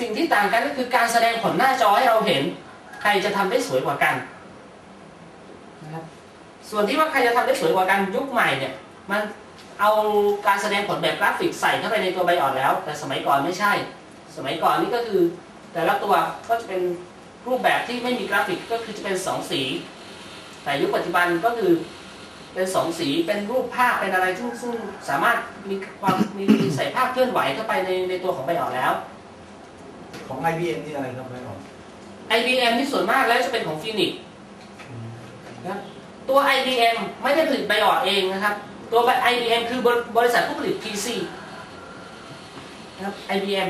สิ่งที่ต่างกันก็คือการแสดงผลหน้าจอให้เราเห็น ใครจะทำได้สวยกว่ากันนะครับส่วนที่ว่าใครจะทำได้สวยกว่ากันยุคใหม่เนี่ยมันเอาการแสดงผลแบบกราฟิกใส่เข้าไปในตัวไบอ่อดแล้ว แต่สมัยก่อนไม่ใช่ สมัยก่อนนี่ก็คือแต่ละตัวก็จะเป็นรูปแบบที่ไม่มีกราฟิกก็คือจะเป็นสองสี แต่ยุคปัจจุบันก็คือเป็นสองสีเป็นรูปภาพเป็นอะไรซึ่งซึ่งสามารถมีความมีใส่ภาพเคลื่อนไหวเข้าไปในในตัวของไบอ่อดแล้ว ของ IBM นี่อะไรครับไม่ออก IBM ที่ส่วนมากแล้วจะเป็นของฟินิกนะครับตัว IBM ไม่ได้ผลิตไบออดเองนะครับ ตัว IBM คือบริษัทผู้ผลิต PC นะครับ IBM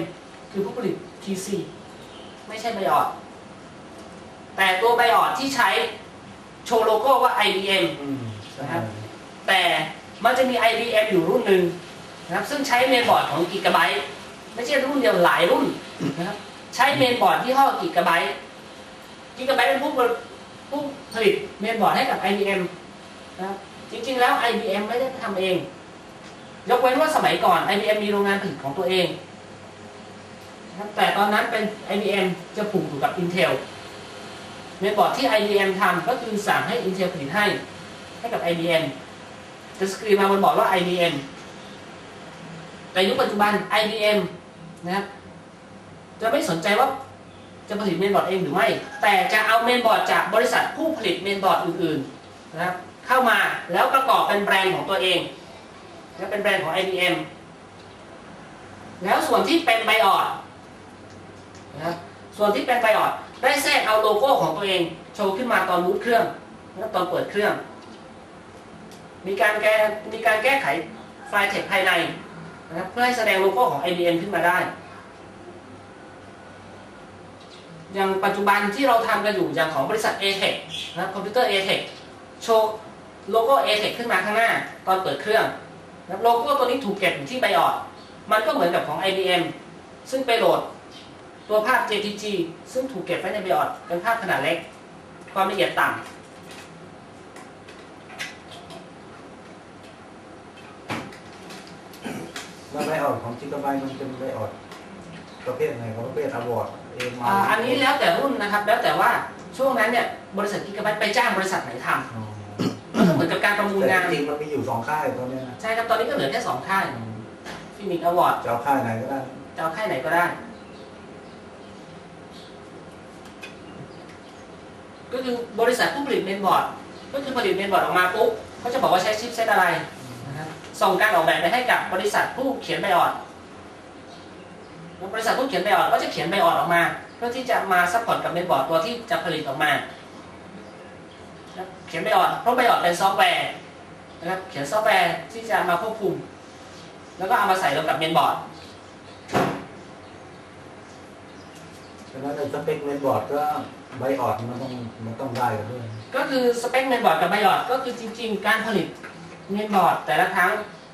คือผู้ผลิต PC ไม่ใช่ไบออดแต่ตัวไบออดที่ใช้โชว์โลโก้ว่า IBM อืมนะครับแต่มันจะมี IBM อยู่รุ่นหนึ่งนะครับซึ่งใช้เมนบอร์ดของกิกะไบต์ไม่ใช่รุ่นเดียวหลายรุ่นนะครับ ใช้เมนบอร์ดที่ห้อกิกะไบต์กิกะไบต์เป็นผู้ผลิตผู้ผลิตเมนบอร์ดให้กับ IBM นะครับจริงๆแล้ว IBM ไม่ได้ทำเอง ยกเว้นว่าสมัยก่อน IBM มีโรงงานผลิตของตัวเองแต่ตอนนั้นเป็น IBM จะผูกอยู่กับ Intel เมนบอร์ดที่ IBM ทำก็คือสั่งให้ Intel ผลิตให้ ให้กับ IBM จะสกรีนมาบนบอร์ดว่า IBM แต่ยุคปัจจุบัน IBM นะครับ จะไม่สนใจว่าจะผลิตเมนบอร์ดเองหรือไม่ แต่จะเอาเมนบอร์ดจากบริษัทผู้ผลิตเมนบอร์ดอื่นๆนะครับเข้ามาแล้วประกอบเป็นแบรนด์ของตัวเองและเป็นแบรนด์ของ IBM แล้วส่วนที่เป็นไบออดนะครับส่วนที่เป็นไบออดได้แทรกเอาโลโก้ของตัวเองโชว์ขึ้นมาตอนบูตเครื่องและตอนเปิดเครื่อง มีการแก้มีการแก้ไขไฟล์เทคภายในนะครับเพื่อให้แสดงโลโก้ของ IBM ขึ้นมาได้ อย่างปัจจุบันที่เราทำกันอยู่อย่างของบริษัท ATEC นะครับคอมพิวเตอร์ ATEC โชว์โลโก้ ATEC ขึ้นมาข้างหน้า ตอนเปิดเครื่องนะครับโลโก้ตัวนี้ถูกเก็บอยู่ที่ไบออดมันก็เหมือนกับของ IBM ซึ่งไปโหลดตัวภาพ JPG ซึ่งถูกเก็บไว้ในไบออดเป็นภาพขนาดเล็ก ความละเอียดต่ำแล้วไบออดของจิกะไบต์มันเป็นไบออดประเภทไหนครับประเภทอวอร์ด อ็มอ่าอันนี้แล้วแต่รุ่นนะครับ แล้วแต่ว่าช่วงนั้นเนี่ยบริษัทกิกะไบต์ไปจ้างบริษัทไหนทำมันก็เหมือนกับการประมูลแต่งานจริงๆมันมีอยู่สองค่ายตอนเนี้ยนะใช่ครับตอนนี้ก็เหลือแค่สองค่ายฟินิกอวอร์ดจะเอาค่ายไหนก็ได้จะเอาค่ายไหนก็ได้ ก็คือบริษัทผู้ผลิตเมนบอร์ดก็คือผลิตเมนบอร์ดออกมาปุ๊บเขาจะบอกว่าใช้ชิปเซตอะไรนะครับส่งการออกแบบไปให้กับบริษัทผู้เขียนไบออดแล้ว บริษัทผู้เขียนไบออดก็จะเขียนไบออดออกมา เพื่อที่จะมาซัพพอร์ตกับเมนบอร์ดตัวที่จะผลิตออกมานะครับเขียนไบออดเพราะไบออดเป็นซอฟต์แวร์นะครับเขียนซอฟต์แวร์ที่จะมาควบคุม แล้วก็เอามาใส่ลงกับเมนบอร์ดฉะนั้นในสเปคเมนบอร์ดก็ไบออดมันต้องมันต้องได้กันด้วย ก็คือสเปคเมนบอร์ดกับไบออดก็คือจริง ๆ การผลิตเมนบอร์ดแต่ละครั้ง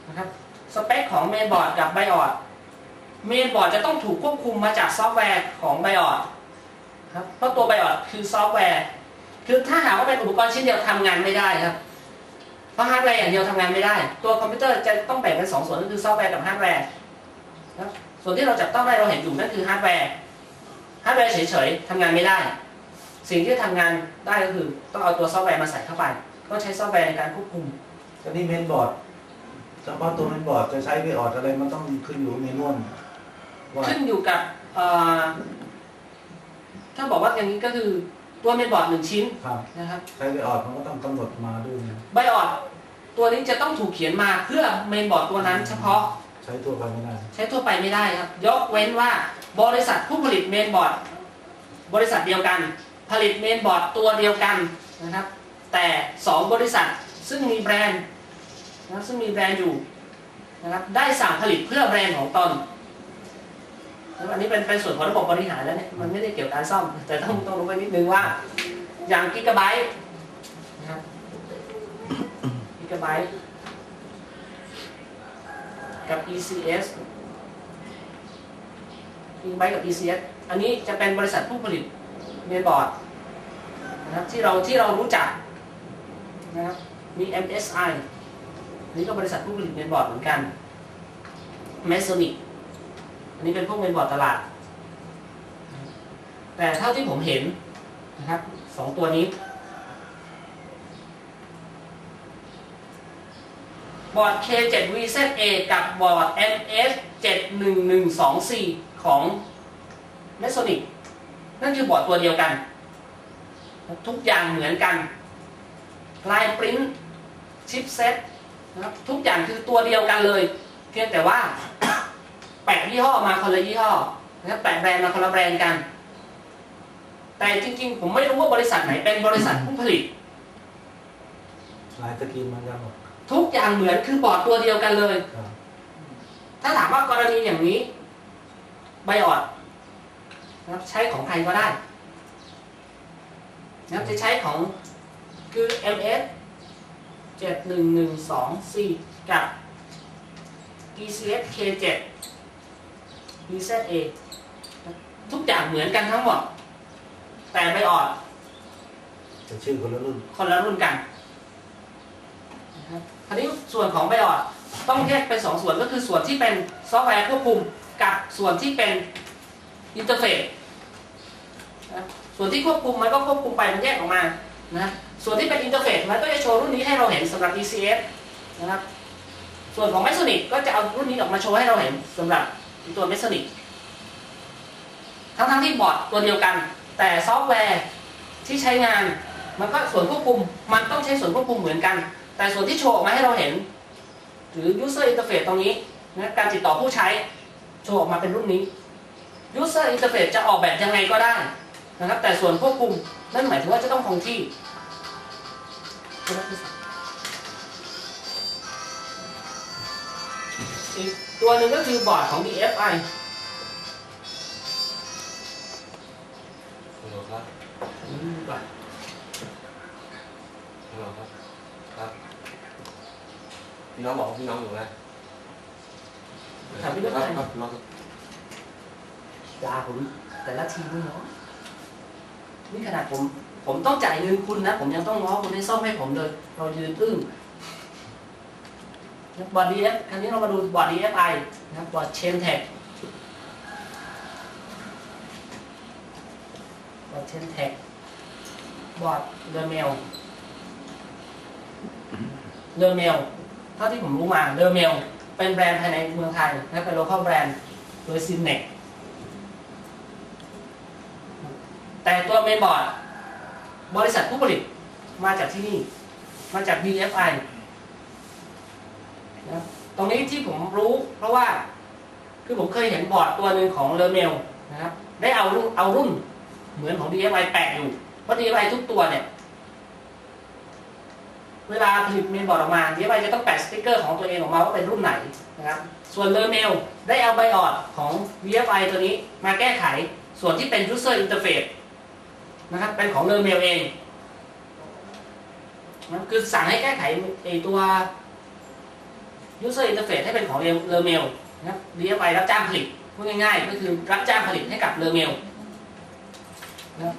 นะครับสเปคของเมนบอร์ดกับไบออด เมนบอร์ดจะต้องถูกควบคุมมาจากซอฟต์แวร์ของไบออดครับเพราะตัวไบออดคือซอฟต์แวร์ คือถ้าหากว่าเป็นอุปกรณ์ชิ้นเดียวทำงานไม่ได้ครับ เพราะฮาร์ดแวร์อย่างเดียวทำงานไม่ได้ ตัวคอมพิวเตอร์จะต้องแบ่งเป็นสองส่วนก็คือซอฟต์แวร์กับฮาร์ดแวร์นะครับส่วนที่เราจับต้องได้เราเห็นอยู่นั่นคือฮาร์ดแวร์ฮาร์ดแวร์เฉยๆทำงานไม่ได้ สิ่งที่ทำงานได้ก็คือต้องเอาตัวซอฟต์แวร์มาใส่เข้าไปก็ใช้ซอฟต์แวร์ในการควบคุมก็นี่เมนบอร์ดเฉพาะตัวเมนบอร์ดจะใช้ไบออดอะไรมันต้องขึ้นอยู่เมนวลว่า ขึ้นอยู่กับเอ่อถ้าบอกว่าอย่างนี้ก็คือตัวเมนบอร์ดหนึ่งชิ้นครับนะครับใช้ไบออดมันก็ต้องกำหนดมาด้วยนะไบออดตัวนี้จะต้องถูกเขียนมาเพื่อเมนบอร์ดตัวนั้นเฉพาะ ใช้ทั่วไปไม่ได้ ใช้ทั่วไปไม่ได้ครับ ยกเว้นว่าบริษัทผู้ผลิตเมนบอร์ดบริษัทเดียวกัน ผลิตเมนบอร์ดตัวเดียวกันนะครับ แต่สองบริษัทซึ่งมีแบรนด์นะครับซึ่งมีแบรนด์อยู่นะครับได้สั่งผลิตเพื่อแบรนด์ของตนแล้ว อันนี้เป็นเป็นส่วนของระบบบริหารแล้วเนี่ยมันไม่ได้เกี่ยวกับการซ่อม แต่ต้องต้องรู้ไว้นิดนึงว่า อย่างกิกะไบต์นะครับกิกะไบต์กับ ECS กิกะไบต์กับ ECS อันนี้จะเป็นบริษัทผู้ผลิตเมนบอร์ดนะครับที่เราที่เรารู้จักนะครับมี MSI นนี้ก็บริษัทผู้ผลิตเมนบอร์ดเหมือนกัน m a s o n i c อันนี้เป็นพวกเมนบอร์ดตลาด แต่เท่าที่ผมเห็นนะครับสองตัวนี้ บอร์ด K7VZA กับบอร์ด MS 71124 ของ m e s o n i c นั่นคือบอร์ดตัวเดียวกัน ทุกอย่างเหมือนกันลายปริ้นชิปเซ็ตนะครับทุกอย่างคือตัวเดียวกันเลย เพียงแต่ว่า แปะยี่ห้อมาคนละยี่ห้อนะครับแปะแบรนด์มาคนละแบรนด์กัน แต่จริง ๆ ผมไม่รู้ว่าบริษัทไหนเป็นบริษัทผู้ผลิตลายสกรีนมันกันหมดทุกอย่างเหมือนคือบอร์ดตัวเดียวกันเลยครับถ้าถามว่ากรณีอย่างนี้ไบออดนะครับใช้ของใครก็ได้นะครับจะใช้ของคือ MS 71124 กับ ECS K7 EZA ทุกอย่างเหมือนกันทั้งหมด แต่ไบออดแต่ชื่อคนละรุ่น คนละรุ่นกันนะครับคราวนี้ส่วนของไบออดต้องแยกเป็นสองส่วนก็คือส่วนที่เป็นซอฟต์แวร์ควบคุมกับส่วนที่เป็นอินเทอร์เฟซนะส่วนที่ควบคุมมันก็ควบคุมไปมันแยกออกมานะส่วนที่เป็นอินเทอร์เฟซมันก็จะโชว์รุ่นนี้ให้เราเห็นสำหรับ ECS นะครับส่วนของ m e s o n i c ก็จะเอารุ่นนี้ออกมาโชว์ให้เราเห็นสำหรับ ตัว m e s o n i c ทั้งๆที่บอร์ดตัวเดียวกัน แต่ซอฟต์แวร์ที่ใช้งานมันก็ส่วนควบคุมมันต้องใช้ส่วนควบคุมเหมือนกัน แต่ส่วนที่โชว์ออกมาให้เราเห็น หรือ user interface ตรงนี้นะการติดต่อผู้ใช้โชว์ออกมาเป็นรุ่นนี้ user interface จะออกแบบยังไงก็ได้นะครับ แต่ส่วนควบคุมนั่นหมายถึงว่าจะต้องคงที่ อีกตัวหนึ่งก็คือบอร์ดของ DFI ฮัลโหลครับอืมบอร์ดฮัลโหลครับครับพี่น้องบอกว่าพี่น้องอยู่ไหมถามพี่คด้รัวบยครับพี่น้องครับดาผมแต่ละทีมเนาะนี่ขนาดผม ผมต้องจ่ายเงินคุณนะ ผมยังต้องง้อคุณให้ซ่อมให้ผมเลย เรายืนอึ้ง บอร์ดดีเอฟคราวนี้เรามาดูบอร์ดดีเอฟไอนะครับบอร์ดเชนแท็กบอร์ดเชนแท็กบอร์ดเดอร์เมลเดอร์เมลเท่าที่ผมรู้มาเดอร์เมลเป็นแบรนด์ภายในเมืองไทยและเป็นโลคอลแบรนด์โดยซินเน็กแต่ตัวเมนบอร์ดบริษัทผู้ผลิตมาจากที่นี่ มาจาก BFI นะตรงนี้ที่ผมรู้ เพราะว่า คือผมเคยเห็นบอร์ดตัวหนึ่งของเลเมลนะครับ ได้เอารุ่นเอารุ่นเหมือนของ DFI แปะอยู่เพราะ DFI ทุกตัวเนี่ย เวลาผลิตเมนบอร์ดออกมา DFI จะต้องแปะสติ๊กเกอร์ของตัวเองออกมาว่าเป็นรุ่นไหนนะครับ ส่วนเลเมลได้เอาไบออดของ VFI ตัวนี้มาแก้ไขส่วนที่เป็น user interface นะครับ เป็นของเลเมลเองนะคือสั่งให้แก้ไขไอตัว user interface ให้เป็นของเลเมลนะครับ DFI รับจ้างผลิตพูดง่ายๆ ก็คือรับจ้างผลิตให้กับเลเมลนะครับ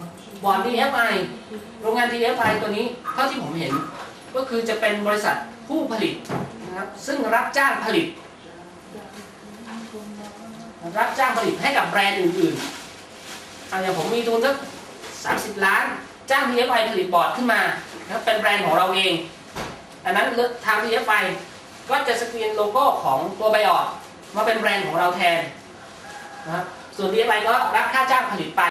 อร์ด DFI โรงงาน DFI ตัวนี้เท่าที่ผมเห็นก็คือจะเป็นบริษัทผู้ผลิตนะครับซึ่งรับจ้างผลิต รับจ้างผลิตให้กับแบรนด์อื่นๆอะอย่างผมมีทุนสักสามสิบล้าน จ้าง DFI ผลิตบอร์ดขึ้นมานะเป็นแบรนด์ของเราเอง อันนั้นทาง DFI ก็จะสกรีนโลโก้ของตัวไบออดมาเป็นแบรนด์ของเราแทนนะครับส่วน DFI ก็รับค่าจ้างผลิตไป